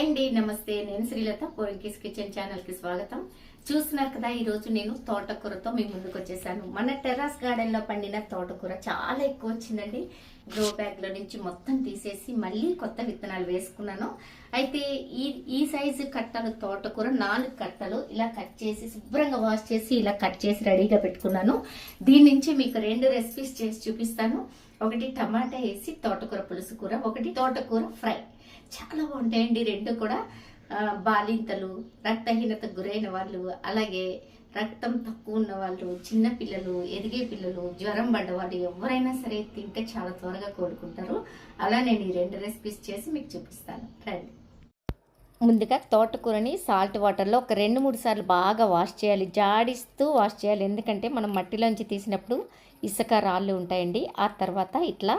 Hi అండి నమస్తే. నేను శ్రీలత పోరింకిస్ కిచెన్ ఛానల్కి స్వాగతం. చూస్తున్నారు కదా ఈ రోజు నేను తోటకూరతో మీ ముందుకు వచ్చేసాను. మన టెర్రస్ గార్డెన్లో పండిన తోటకూర చాలా ఎక్కువ వచ్చిందండి. గ్రో బ్యాగ్లో నుంచి మొత్తం తీసేసి మళ్ళీ కొత్త విత్తనాలు వేసుకున్నాను. అయితే ఈ ఈ సైజు కట్టలు తోటకూర నాలుగు కట్టలు ఇలా కట్ చేసి శుభ్రంగా వాష్ చేసి ఇలా కట్ చేసి రెడీగా పెట్టుకున్నాను. దీని నుంచి మీకు రెండు రెసిపీస్ చేసి చూపిస్తాను. ఒకటి టమాటా వేసి తోటకూర పులుసు కూర ఒకటి తోటకూర ఫ్రై. చాలా బాగుంటాయండి. రెండు కూడా బాలింతలు రక్తహీనతకు గురైన వాళ్ళు అలాగే రక్తం తక్కువ ఉన్న వాళ్ళు చిన్న పిల్లలు ఎదిగే పిల్లలు జ్వరం పడ్డవాళ్ళు ఎవరైనా సరే తింటే చాలా త్వరగా కోలుకుంటారు. అలా నేను ఈ రెండు రెసిపీస్ చేసి మీకు చూపిస్తాను. రండి. ముందుగా తోటకూరని సాల్ట్ వాటర్లో ఒక రెండు మూడు సార్లు బాగా వాష్ చేయాలి. జాడిస్తూ వాష్ చేయాలి. ఎందుకంటే మనం మట్టిలోంచి తీసినప్పుడు ఇసుక రాళ్ళు ఉంటాయండి. ఆ తర్వాత ఇట్లా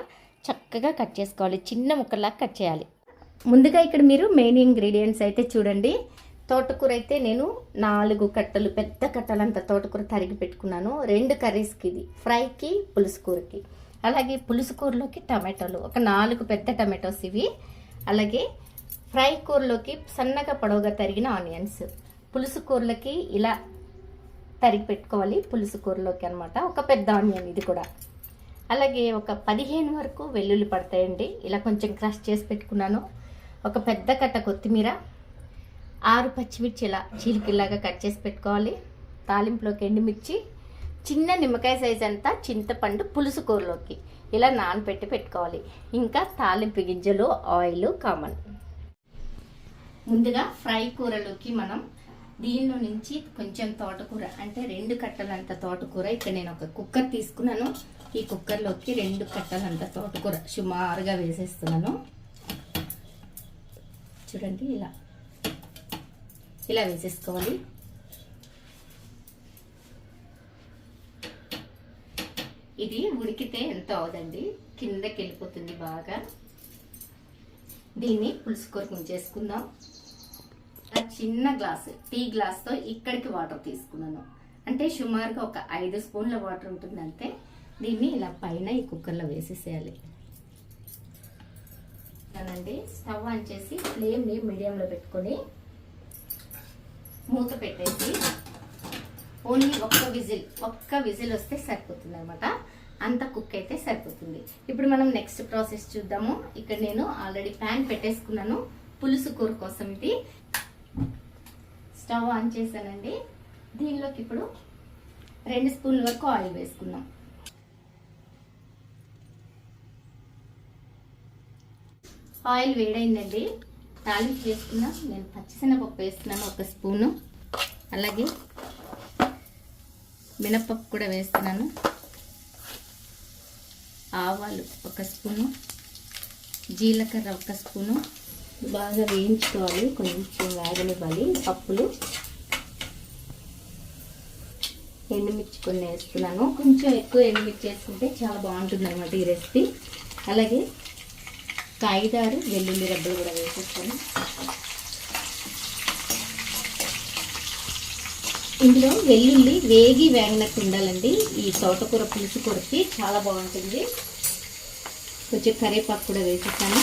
చక్కగా కట్ చేసుకోవాలి. చిన్న ముక్కల్లా కట్ చేయాలి. ముందుగా ఇక్కడ మీరు మెయిన్ ఇంగ్రీడియంట్స్ అయితే చూడండి. తోటకూర అయితే నేను నాలుగు కట్టలు పెద్ద కట్టలంత తోటకూర తరిగి పెట్టుకున్నాను. రెండు కర్రీస్కి ఇది ఫ్రైకి పులుసు కూరకి అలాగే పులుసు కూరలోకి టమాటోలు ఒక నాలుగు పెద్ద టమాటోస్ ఇవి. అలాగే ఫ్రై కూరలోకి సన్నగా పొడవుగా తరిగిన ఆనియన్స్. పులుసు కూరలకి ఇలా తరిగి పెట్టుకోవాలి పులుసు కూరలోకి అనమాట ఒక పెద్ద ఆనియన్ ఇది కూడా. అలాగే ఒక పదిహేను వరకు వెల్లుల్లి పడతాయండి. ఇలా కొంచెం క్రష్ చేసి పెట్టుకున్నాను. ఒక పెద్ద కట్ట కొత్తిమీర ఆరు పచ్చిమిర్చి ఇలా చీలికిల్లాగా కట్ చేసి పెట్టుకోవాలి. తాలింపులోకి ఎండుమిర్చి చిన్న నిమ్మకాయ సైజ్ అంతా చింతపండు పులుసు కూరలోకి ఇలా నానబెట్టి పెట్టుకోవాలి. ఇంకా తాలింపు గింజలు ఆయిల్ కామన్. ముందుగా ఫ్రై కూరలోకి మనం దీనిలో నుంచి కొంచెం తోటకూర అంటే రెండు కట్టలంత తోటకూర ఇక్కడ నేను ఒక కుక్కర్ తీసుకున్నాను. ఈ కుక్కర్లోకి రెండు కట్టలంత తోటకూర సుమారుగా వేసేస్తున్నాను. చూడండి ఇలా. ఇలా వేసేసుకోవాలి. ఇది ఉడికితే ఎంత అవదండి కిందకి వెళ్ళిపోతుంది బాగా. దీన్ని పులుసు కొరకు ఉంచేసుకుందాం ఆ చిన్న గ్లాస్ టీ గ్లాస్తో ఇక్కడికి వాటర్ తీసుకున్నాను. అంటే సుమారుగా ఒక ఐదు స్పూన్ల వాటర్ ఉంటుంది అంతే దీన్ని ఇలా పైన ఈ కుక్కర్లో వేసేసేయాలి. అండి స్టవ్ ఆన్ చేసి ఫ్లేమ్ని మీడియంలో పెట్టుకొని మూత పెట్టేసి ఓన్లీ ఒక్క విజిల్ ఒక్క విజిల్ వస్తే సరిపోతుంది అనమాట అంత కుక్ అయితే సరిపోతుంది. ఇప్పుడు మనం నెక్స్ట్ ప్రాసెస్ చూద్దాము. ఇక్కడ నేను ఆల్రెడీ ప్యాన్ పెట్టేసుకున్నాను. పులుసు కూర కోసం ఇది. స్టవ్ ఆన్ చేశానండి. దీనిలోకి ఇప్పుడు రెండు స్పూన్ల వరకు ఆయిల్ వేసుకున్నాం ఆయిల్ వేడైందండి. తాలింపు వేసుకున్నాం. నేను పచ్చిశనగపప్పు వేస్తున్నాను ఒక స్పూను. అలాగే మినపప్పు కూడా వేస్తున్నాను. ఆవాలు ఒక స్పూను. జీలకర్ర ఒక స్పూను. బాగా వేయించుకోవాలి. కొంచెం వేగనివ్వాలి. పప్పులు ఎండుమిర్చి కొన్ని వేస్తున్నాను. కొంచెం ఎక్కువ ఎండుమిర్చి వేసుకుంటే చాలా బాగుంటుంది అనమాట ఈ రెసిపీ. అలాగే కాయిదారు వెల్లుల్లి రబ్బలు కూడా వేసేస్తాను ఇందులో వెల్లుల్లి వేగి వేగినట్టు ఉండాలండి. ఈ తోటకూర పులుసు కొడితే చాలా బాగుంటుంది. కొంచెం కరివేపాకు కూడా వేసేస్తాను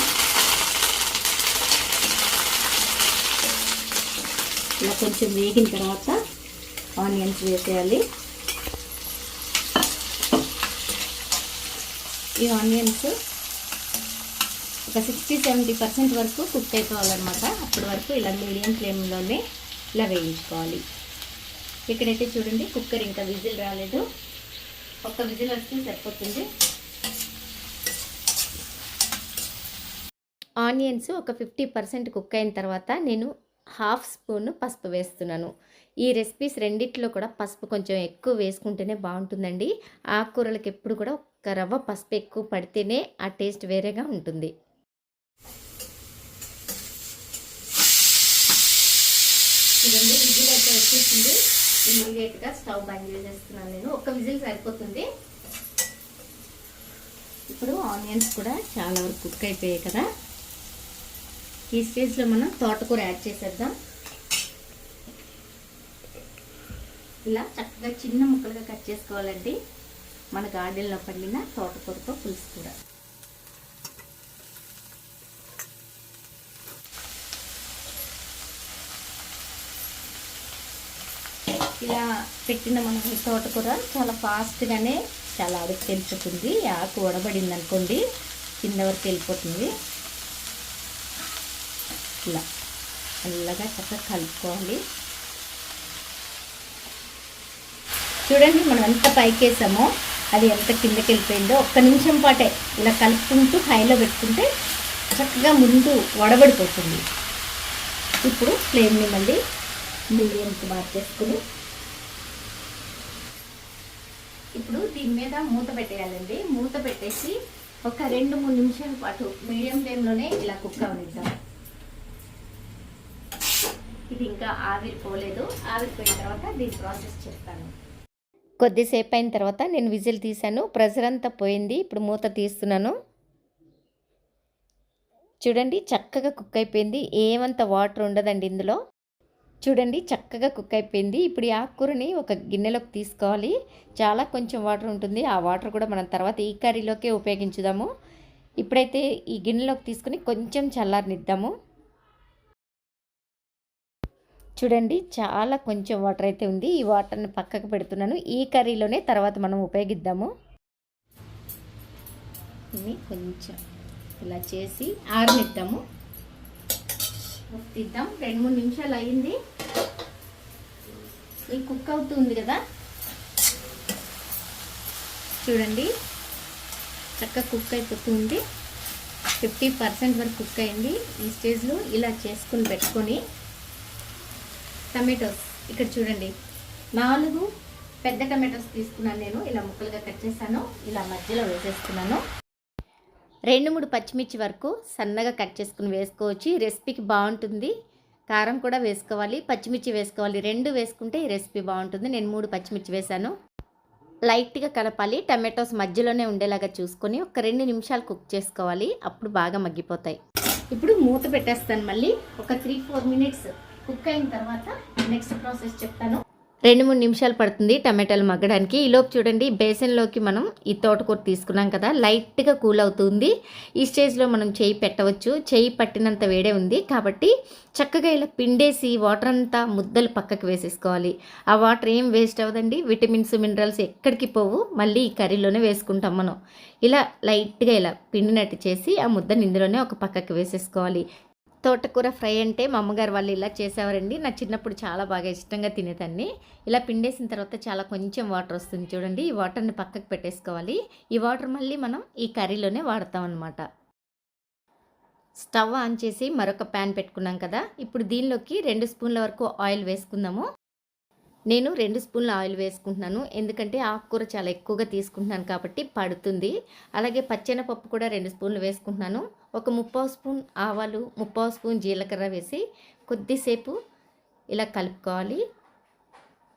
ఇలా కొంచెం వేగిన తర్వాత ఆనియన్స్ వేసేయాలి. ఈ ఆనియన్స్ ఒక సిక్స్టీ సెవెంటీ పర్సెంట్ వరకు కుక్ అయిపోవాలన్నమాట. అప్పటి వరకు ఇలా మీడియం ఫ్లేమ్లోనే ఇలా వేయించుకోవాలి. ఇక్కడైతే చూడండి కుక్కర్ ఇంకా విజిల్ రాలేదు. ఒక విజిల్ వస్తే సరిపోతుంది. ఆనియన్స్ ఒక ఫిఫ్టీ పర్సెంట్ కుక్ అయిన తర్వాత నేను హాఫ్ స్పూన్ పసుపు వేస్తున్నాను. ఈ రెసిపీస్ రెండిట్లో కూడా పసుపు కొంచెం ఎక్కువ వేసుకుంటేనే బాగుంటుందండి. ఆకుకూరలకు ఎప్పుడు కూడా ఒక రవ్వ పసుపు ఎక్కువ పడితేనే ఆ టేస్ట్ వేరేగా ఉంటుంది చూడండి విజిల్ అయితే వచ్చేసింది. ఇమీడియట్గా స్టవ్ బంద్ చేసేస్తున్నాను నేను. ఒక విజిల్ సరిపోతుంది. ఇప్పుడు ఆనియన్స్ కూడా చాలా వరకు కుక్ అయిపోయాయి కదా. ఈ స్టేజ్లో మనం తోటకూర యాడ్ చేసేద్దాం. ఇలా చక్కగా చిన్న ముక్కలుగా కట్ చేసుకోవాలండి. మన గార్డెన్లో పండిన తోటకూరతో పులుసు కూడా. ఇలా పెట్టిన మనం తోటకూర చాలా ఫాస్ట్గానే చాలా అడుగు వెళ్ళిపోతుంది ఆకు వడబడింది అనుకోండి కింద వరకు వెళ్ళిపోతుంది. ఇలా చల్లగా చక్కగా కలుపుకోవాలి. చూడండి మనం ఎంత పైకి వేసామో అది ఎంత కిందకి వెళ్ళిపోయిందో ఒక్క నిమిషం పాటే ఇలా కలుపుకుంటూ హైలో పెట్టుకుంటే చక్కగా ముందు వడబడిపోతుంది. ఇప్పుడు ఫ్లేమ్ని మళ్ళీ మీడియంకి మార్చేసుకుని ఇప్పుడు దీని మీద మూత పెట్టేయాలండి. మూత పెట్టేసి ఒక రెండు మూడు నిమిషాల పాటు మీడియం ఫ్లేమ్లోనే ఇలా కుక్ అవనిద్దాం. ఇది ఇంకా ఆవిరిపోలేదు. ఆవిరిపోయిన తర్వాత దీని ప్రాసెస్ చెప్తాను. కొద్దిసేపు అయిన తర్వాత నేను విజిల్ తీశాను. ప్రెషర్ అంతా పోయింది. ఇప్పుడు మూత తీస్తున్నాను. చూడండి చక్కగా కుక్ అయిపోయింది. ఏమంత వాటర్ ఉండదండి ఇందులో. చూడండి చక్కగా కుక్ అయిపోయింది. ఇప్పుడు ఈ ఆకుకూరని ఒక గిన్నెలోకి తీసుకోవాలి. చాలా కొంచెం వాటర్ ఉంటుంది. ఆ వాటర్ కూడా మనం తర్వాత ఈ కర్రీలోకే ఉపయోగించుదాము. ఇప్పుడైతే ఈ గిన్నెలోకి తీసుకుని కొంచెం చల్లారనిద్దాము. చూడండి చాలా కొంచెం వాటర్ అయితే ఉంది. ఈ వాటర్ని పక్కకు పెడుతున్నాను. ఈ కర్రీలోనే తర్వాత మనం ఉపయోగిద్దాము. కొంచెం ఇలా చేసి ఆరనిద్దాము. తీద్దాం రెండు మూడు నిమిషాలు అయ్యింది. ఇది కుక్ అవుతుంది కదా? చూడండి. చక్కగా కుక్ అయిపోతుంది. ఫిఫ్టీ పర్సెంట్ వరకు కుక్ అయింది. ఈ స్టేజ్లో ఇలా చేసుకుని పెట్టుకొని టమాటోస్. ఇక్కడ చూడండి. నాలుగు పెద్ద టమాటోస్ తీసుకున్నాను నేను. ఇలా ముక్కలుగా కట్ చేశాను. ఇలా మధ్యలో వేసేసుకున్నాను రెండు మూడు పచ్చిమిర్చి వరకు సన్నగా కట్ చేసుకుని వేసుకోవచ్చు. ఈ రెసిపీకి బాగుంటుంది. కారం కూడా వేసుకోవాలి పచ్చిమిర్చి వేసుకోవాలి. రెండు వేసుకుంటే ఈ రెసిపీ బాగుంటుంది. నేను మూడు పచ్చిమిర్చి వేశాను. లైట్గా కలపాలి. టమాటోస్ మధ్యలోనే ఉండేలాగా చూసుకొని ఒక రెండు నిమిషాలు కుక్ చేసుకోవాలి. అప్పుడు బాగా మగ్గిపోతాయి. ఇప్పుడు మూత పెట్టేస్తాను మళ్ళీ. ఒక త్రీ ఫోర్ మినిట్స్ కుక్ అయిన తర్వాత నెక్స్ట్ ప్రాసెస్ చెప్తాను. రెండు మూడు నిమిషాలు పడుతుంది టమాటాలు మగ్గడానికి. ఈలోపు చూడండి బేసన్లోకి మనం ఈ తోటకూర తీసుకున్నాం కదా లైట్గా కూల్ అవుతుంది. ఈ స్టేజ్లో మనం చేయి పెట్టవచ్చు. చేయి పట్టినంత వేడే ఉంది కాబట్టి చక్కగా ఇలా పిండేసి వాటర్ అంతా ముద్దలు పక్కకు వేసేసుకోవాలి. ఆ వాటర్ ఏం వేస్ట్ అవ్వదండి విటమిన్స్ మినరల్స్ ఎక్కడికి పోవు. మళ్ళీ ఈ కర్రీలోనే వేసుకుంటాం మనం. ఇలా లైట్గా ఇలా పిండినట్టు చేసి ఆ ముద్దని ఇందులోనే ఒక పక్కకు వేసేసుకోవాలి. తోటకూర ఫ్రై అంటే మా అమ్మగారు వాళ్ళు ఇలా చేసేవారండి. నా చిన్నప్పుడు చాలా బాగా ఇష్టంగా తినేదాన్ని. ఇలా పిండేసిన తర్వాత చాలా కొంచెం వాటర్ వస్తుంది చూడండి. ఈ వాటర్ని పక్కకు పెట్టేసుకోవాలి. ఈ వాటర్ మళ్ళీ మనం ఈ కర్రీలోనే వాడతాం అనమాట స్టవ్ ఆన్ చేసి మరొక ప్యాన్ పెట్టుకున్నాం కదా. ఇప్పుడు దీనిలోకి రెండు స్పూన్ల వరకు ఆయిల్ వేసుకుందాము. నేను రెండు స్పూన్ల ఆయిల్ వేసుకుంటున్నాను. ఎందుకంటే ఆకుకూర చాలా ఎక్కువగా తీసుకుంటున్నాను కాబట్టి పడుతుంది. అలాగే పచ్చెనపప్పు కూడా రెండు స్పూన్లు వేసుకుంటున్నాను. ఒక ముప్పావు స్పూన్ ఆవాలు ముప్పావు స్పూన్ జీలకర్ర వేసి కొద్దిసేపు ఇలా కలుపుకోవాలి.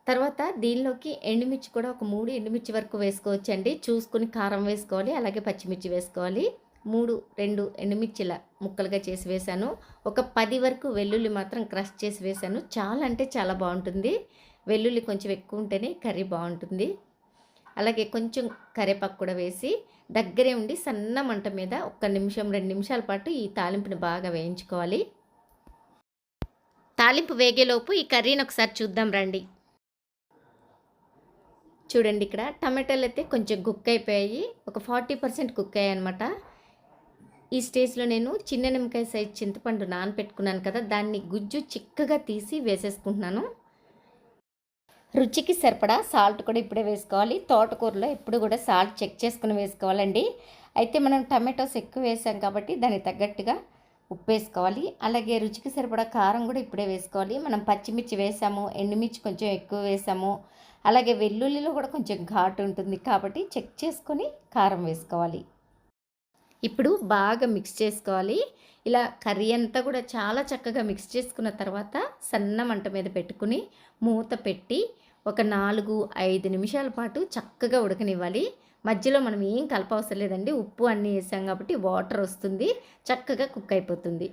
తర్వాత దీనిలోకి ఎండుమిర్చి కూడా ఒక మూడు ఎండుమిర్చి వరకు వేసుకోవచ్చండి. చూసుకుని కారం వేసుకోవాలి అలాగే పచ్చిమిర్చి వేసుకోవాలి. మూడు రెండు ఎండుమిర్చిల ముక్కలుగా చేసి వేశాను. ఒక పది వరకు వెల్లుల్లి మాత్రం క్రష్ చేసి వేశాను. చాలా అంటే చాలా బాగుంటుంది. వెల్లుల్లి కొంచెం ఎక్కువ ఉంటేనే కర్రీ బాగుంటుంది. అలాగే కొంచెం కరివేపాకు కూడా వేసి దగ్గరే ఉండి సన్న మంట మీద ఒక్క నిమిషం రెండు నిమిషాల పాటు ఈ తాలింపుని బాగా వేయించుకోవాలి. తాలింపు వేగేలోపు ఈ కర్రీని ఒకసారి చూద్దాం రండి. చూడండి ఇక్కడ టమాటాలు అయితే కొంచెం కుక్ అయిపోయాయి. ఒక ఫార్టీ పర్సెంట్ కుక్ అయ్యాయి అనమాట ఈ స్టేజ్లో నేను చిన్న నిమ్మకాయ సైజ్ చింతపండు నానపెట్టుకున్నాను కదా దాన్ని గుజ్జు చిక్కగా తీసి వేసేసుకుంటున్నాను. రుచికి సరిపడా సాల్ట్ కూడా ఇప్పుడే వేసుకోవాలి. తోటకూరలో ఎప్పుడు కూడా సాల్ట్ చెక్ చేసుకుని వేసుకోవాలండి. అయితే మనం టమాటోస్ ఎక్కువ వేసాం కాబట్టి దానికి తగ్గట్టుగా ఉప్పు వేసుకోవాలి. అలాగే రుచికి సరిపడా కారం కూడా ఇప్పుడే వేసుకోవాలి. మనం పచ్చిమిర్చి వేసాము ఎండుమిర్చి కొంచెం ఎక్కువ వేసాము అలాగే వెల్లుల్లిలో కూడా కొంచెం ఘాటు ఉంటుంది కాబట్టి చెక్ చేసుకొని కారం వేసుకోవాలి. ఇప్పుడు బాగా మిక్స్ చేసుకోవాలి. ఇలా కర్రీ అంతా కూడా చాలా చక్కగా మిక్స్ చేసుకున్న తర్వాత సన్న మంట మీద పెట్టుకుని మూత పెట్టి ఒక నాలుగు ఐదు నిమిషాల పాటు చక్కగా ఉడకనివ్వాలి. మధ్యలో మనం ఏం కలపవసరం లేదండి. ఉప్పు అన్నీ వేసాం కాబట్టి వాటర్ వస్తుంది. చక్కగా కుక్ అయిపోతుంది.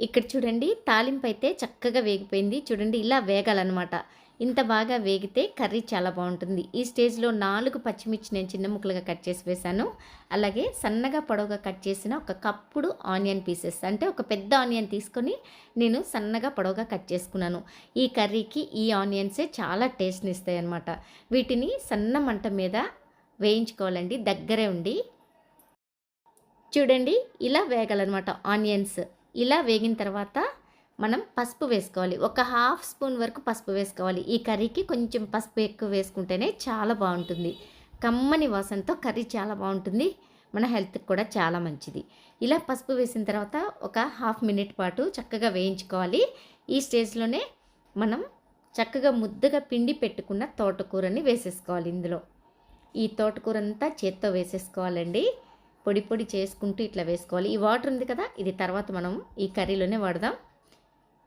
ఇక్కడ చూడండి తాలింపు అయితే చక్కగా వేగిపోయింది. చూడండి ఇలా వేగాలన్నమాట. ఇంత బాగా వేగితే కర్రీ చాలా బాగుంటుంది. ఈ స్టేజ్లో నాలుగు పచ్చిమిర్చి నేను చిన్న ముక్కలుగా కట్ చేసి వేశాను. అలాగే సన్నగా పొడవుగా కట్ చేసిన ఒక కప్పుడు ఆనియన్ పీసెస్ అంటే ఒక పెద్ద ఆనియన్ తీసుకొని నేను సన్నగా పొడవుగా కట్ చేసుకున్నాను. ఈ కర్రీకి ఈ ఆనియన్సే చాలా టేస్ట్ని ఇస్తాయి అన్నమాట. వీటిని సన్న మంట మీద వేయించుకోవాలండి. దగ్గరే ఉండి. చూడండి ఇలా వేగాలన్నమాట ఆనియన్స్. ఇలా వేగిన తర్వాత మనం పసుపు వేసుకోవాలి. ఒక హాఫ్ స్పూన్ వరకు పసుపు వేసుకోవాలి. ఈ కర్రీకి కొంచెం పసుపు ఎక్కువ వేసుకుంటేనే చాలా బాగుంటుంది. కమ్మని వాసనతో కర్రీ చాలా బాగుంటుంది. మన హెల్త్కి కూడా చాలా మంచిది. ఇలా పసుపు వేసిన తర్వాత ఒక హాఫ్ మినిట్ పాటు చక్కగా వేయించుకోవాలి. ఈ స్టేజ్లోనే మనం చక్కగా ముద్దగా పిండి పెట్టుకున్న తోటకూరని వేసేసుకోవాలి ఇందులో. ఈ తోటకూర అంతా చేత్తో వేసేసుకోవాలండి. పొడి పొడి చేసుకుంటూ ఇట్లా వేసుకోవాలి. ఈ వాటర్ ఉంది కదా ఇది తర్వాత మనం ఈ కర్రీలోనే వాడదాం.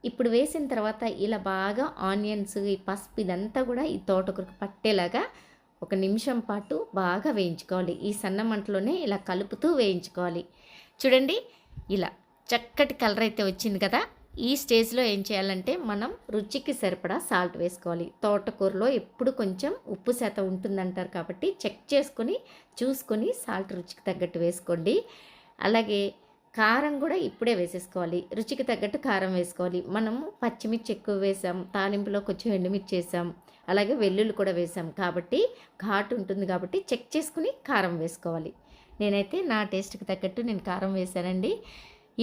ఇప్పుడు వేసిన తర్వాత ఇలా బాగా ఆనియన్స్ ఈ పసుపు ఇదంతా కూడా ఈ తోటకూరకు పట్టేలాగా ఒక నిమిషం పాటు బాగా వేయించుకోవాలి. ఈ సన్న మంటలోనే ఇలా కలుపుతూ వేయించుకోవాలి. చూడండి ఇలా చక్కటి కలర్ అయితే వచ్చింది కదా. ఈ స్టేజ్లో ఏం చేయాలంటే మనం రుచికి సరిపడా సాల్ట్ వేసుకోవాలి. తోటకూరలో ఎప్పుడు కొంచెం ఉప్పు శాతం ఉంటుందంటారు కాబట్టి చెక్ చేసుకొని చూసుకొని సాల్ట్ రుచికి తగ్గట్టు వేసుకోండి. అలాగే కారం కూడా ఇప్పుడే వేసేసుకోవాలి. రుచికి తగ్గట్టు కారం వేసుకోవాలి. మనము పచ్చిమిర్చి ఎక్కువ వేసాం. తాలింపులో కొంచెం ఎండుమిర్చి వేసాం. అలాగే వెల్లుల్లి కూడా వేసాం. కాబట్టి ఘాటు ఉంటుంది కాబట్టి చెక్ చేసుకుని కారం వేసుకోవాలి. నేనైతే నా టేస్ట్కి తగ్గట్టు నేను కారం వేశానండి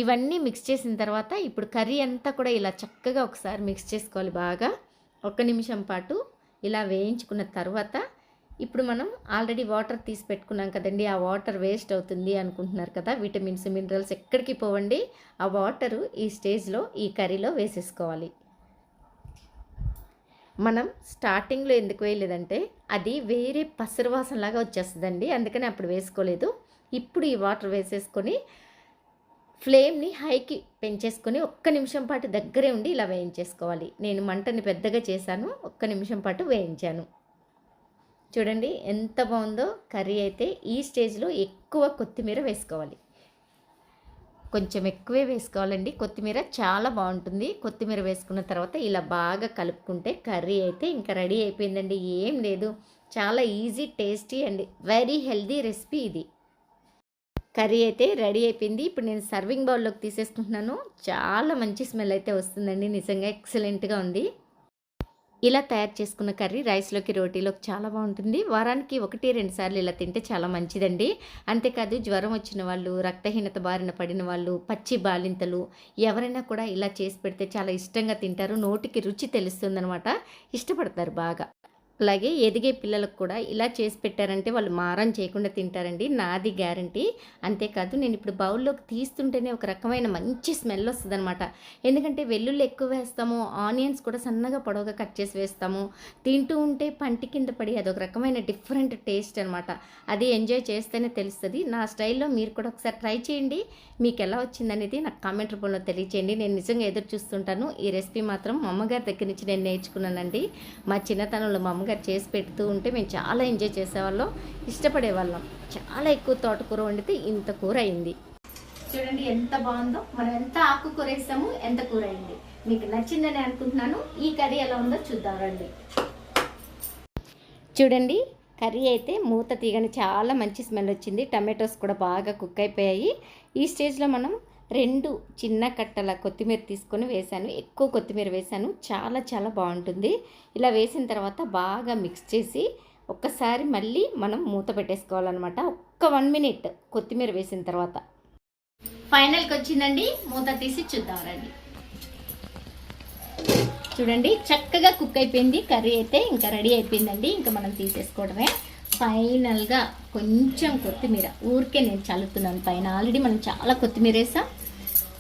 ఇవన్నీ మిక్స్ చేసిన తర్వాత ఇప్పుడు కర్రీ అంతా కూడా ఇలా చక్కగా ఒకసారి మిక్స్ చేసుకోవాలి బాగా. ఒక్క నిమిషం పాటు ఇలా వేయించుకున్న తర్వాత ఇప్పుడు మనం ఆల్రెడీ వాటర్ తీసి పెట్టుకున్నాం కదండి ఆ వాటర్ వేస్ట్ అవుతుంది అనుకుంటున్నారు కదా విటమిన్స్ మినరల్స్ ఎక్కడికి పోవండి ఆ వాటరు ఈ స్టేజ్లో ఈ కర్రీలో వేసేసుకోవాలి. మనం స్టార్టింగ్లో ఎందుకు వేయలేదంటే అది వేరే పసరువాసనలాగా వచ్చేస్తుందండి అందుకని అప్పుడు వేసుకోలేదు. ఇప్పుడు ఈ వాటర్ వేసేసుకొని ఫ్లేమ్ని హైకి పెంచేసుకొని ఒక్క నిమిషం పాటు దగ్గరే ఉండి ఇలా వేయించేసుకోవాలి. నేను మంటని పెద్దగా చేశాను ఒక్క నిమిషం పాటు వేయించాను. చూడండి ఎంత బాగుందో కర్రీ అయితే ఈ స్టేజ్లో ఎక్కువ కొత్తిమీర వేసుకోవాలి. కొంచెం ఎక్కువే వేసుకోవాలండి. కొత్తిమీర చాలా బాగుంటుంది. కొత్తిమీర వేసుకున్న తర్వాత ఇలా బాగా కలుపుకుంటే కర్రీ అయితే ఇంకా రెడీ అయిపోయిందండి. ఏం లేదు. చాలా easy tasty and very healthy recipe ఇది. కర్రీ అయితే రెడీ అయిపోయింది. ఇప్పుడు నేను సర్వింగ్ బౌల్లోకి తీసేసుకుంటున్నాను. చాలా మంచి స్మెల్ అయితే వస్తుందండి. నిజంగా ఎక్సలెంట్గా ఉంది. ఇలా తయారు చేసుకున్న కర్రీ రైస్లోకి రోటీలోకి చాలా బాగుంటుంది. వారానికి ఒకటి రెండు సార్లు ఇలా తింటే చాలా మంచిదండి. అంతేకాదు జ్వరం వచ్చిన వాళ్ళు రక్తహీనత బారిన పడిన వాళ్ళు పచ్చి బాలింతలు ఎవరైనా కూడా ఇలా చేసి పెడితే చాలా ఇష్టంగా తింటారు. నోటికి రుచి తెలుస్తుందనమాట ఇష్టపడతారు బాగా. అలాగే ఎదిగే పిల్లలకు కూడా ఇలా చేసి పెట్టారంటే వాళ్ళు మారం చేయకుండా తింటారండి. నాది గ్యారంటీ. అంతేకాదు నేను ఇప్పుడు బౌల్లోకి తీస్తుంటేనే ఒక రకమైన మంచి స్మెల్ వస్తుంది అనమాట ఎందుకంటే వెల్లుల్లి ఎక్కువ వేస్తాము ఆనియన్స్ కూడా సన్నగా పొడవుగా కట్ చేసి వేస్తాము. తింటూ ఉంటే పంటి కింద పడి అదొక రకమైన డిఫరెంట్ టేస్ట్ అనమాట అది ఎంజాయ్ చేస్తేనే తెలుస్తుంది. నా స్టైల్లో మీరు కూడా ఒకసారి ట్రై చేయండి. మీకు ఎలా వచ్చిందనేది నాకు కామెంట్ రూపంలో తెలియచేయండి. నేను నిజంగా ఎదురు చూస్తుంటాను. ఈ రెసిపీ మాత్రం మా అమ్మగారి దగ్గర నుంచి నేను నేర్చుకున్నానండి. మా చిన్నతనంలో మా అమ్మగారు చేసి పెడుతూ ఉంటే మేము చాలా ఎంజాయ్ చేసేవాళ్ళం ఇష్టపడేవాళ్ళం. చాలా ఎక్కువ తోటకూర వండితే ఇంత కూర అయింది. చూడండి ఎంత బాగుందో. మనం ఎంత ఆకుకూర వేసాము ఎంత కూర అయింది. మీకు నచ్చిందని అనుకుంటున్నాను. ఈ కర్రీ ఎలా ఉందో చూద్దాం రండి. చూడండి కర్రీ అయితే మూత తీగని చాలా మంచి స్మెల్ వచ్చింది. టమాటోస్ కూడా బాగా కుక్ అయిపోయాయి. ఈ స్టేజ్లో మనం రెండు చిన్న కట్టల కొత్తిమీర తీసుకొని వేశాను. ఎక్కువ కొత్తిమీర వేశాను. చాలా చాలా బాగుంటుంది. ఇలా వేసిన తర్వాత బాగా మిక్స్ చేసి ఒక్కసారి మళ్ళీ మనం మూత పెట్టేసుకోవాలన్నమాట. ఒక్క వన్ మినిట్ కొత్తిమీర వేసిన తర్వాత. ఫైనల్కి వచ్చిందండి. మూత తీసి చూద్దాం రండి. చూడండి చక్కగా కుక్ అయిపోయింది. కర్రీ అయితే ఇంకా రెడీ అయిపోయిందండి. ఇంకా మనం తీసేసుకోవడమే. ఫైనల్గా కొంచెం కొత్తిమీర. ఊరికే నేను చల్లుతున్నాను. పైన ఆల్రెడీ మనం చాలా కొత్తిమీర వేసాం.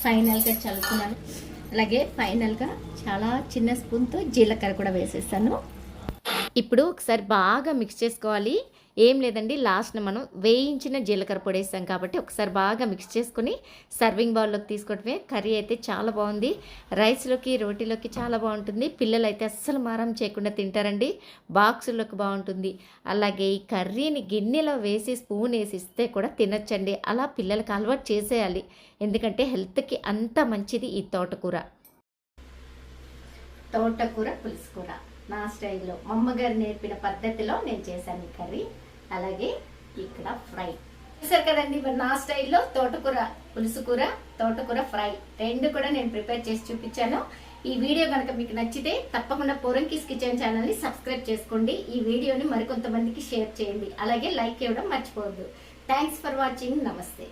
ఫైనల్గా చల్లుతున్నాను. అలాగే ఫైనల్గా చాలా చిన్న స్పూన్తో జీలకర్ర కూడా వేసేసాను. ఇప్పుడు ఒకసారి బాగా మిక్స్ చేసుకోవాలి. ఏం లేదండి లాస్ట్న మనం వేయించిన జీలకర్ర పొడి వేసాం కాబట్టి ఒకసారి బాగా మిక్స్ చేసుకొని సర్వింగ్ బౌల్లోకి తీసుకోవటమే. కర్రీ అయితే చాలా బాగుంది. రైస్లోకి రోటీలోకి చాలా బాగుంటుంది. పిల్లలు అయితే అస్సలు మారం చేయకుండా తింటారండి. బాక్సుల్లోకి బాగుంటుంది. అలాగే ఈ కర్రీని గిన్నెలో వేసి స్పూన్ వేసి ఇస్తే కూడా తినొచ్చండి. అలా పిల్లలకు అలవాటు చేసేయాలి. ఎందుకంటే హెల్త్కి అంత మంచిది ఈ తోటకూర. తోటకూర పులుసు కూర నా స్టైల్లో. మా అమ్మగారు నేర్పిన పద్ధతిలో నేను చేశాను ఈ కర్రీ. అలాగే ఇక్కడ ఫ్రై. చూసారు కదండి మరి నా స్టైల్లో తోటకూర పులుసు కూర తోటకూర ఫ్రై. రెండు కూడా నేను ప్రిపేర్ చేసి చూపించాను. ఈ వీడియో కనుక మీకు నచ్చితే తప్పకుండా పూరంకిస్ కిచెన్ ఛానల్ని సబ్స్క్రైబ్ చేసుకోండి. ఈ వీడియోని మరికొంతమందికి షేర్ చేయండి. అలాగే లైక్ ఇవ్వడం మర్చిపోవద్దు. Thanks for watching. నమస్తే.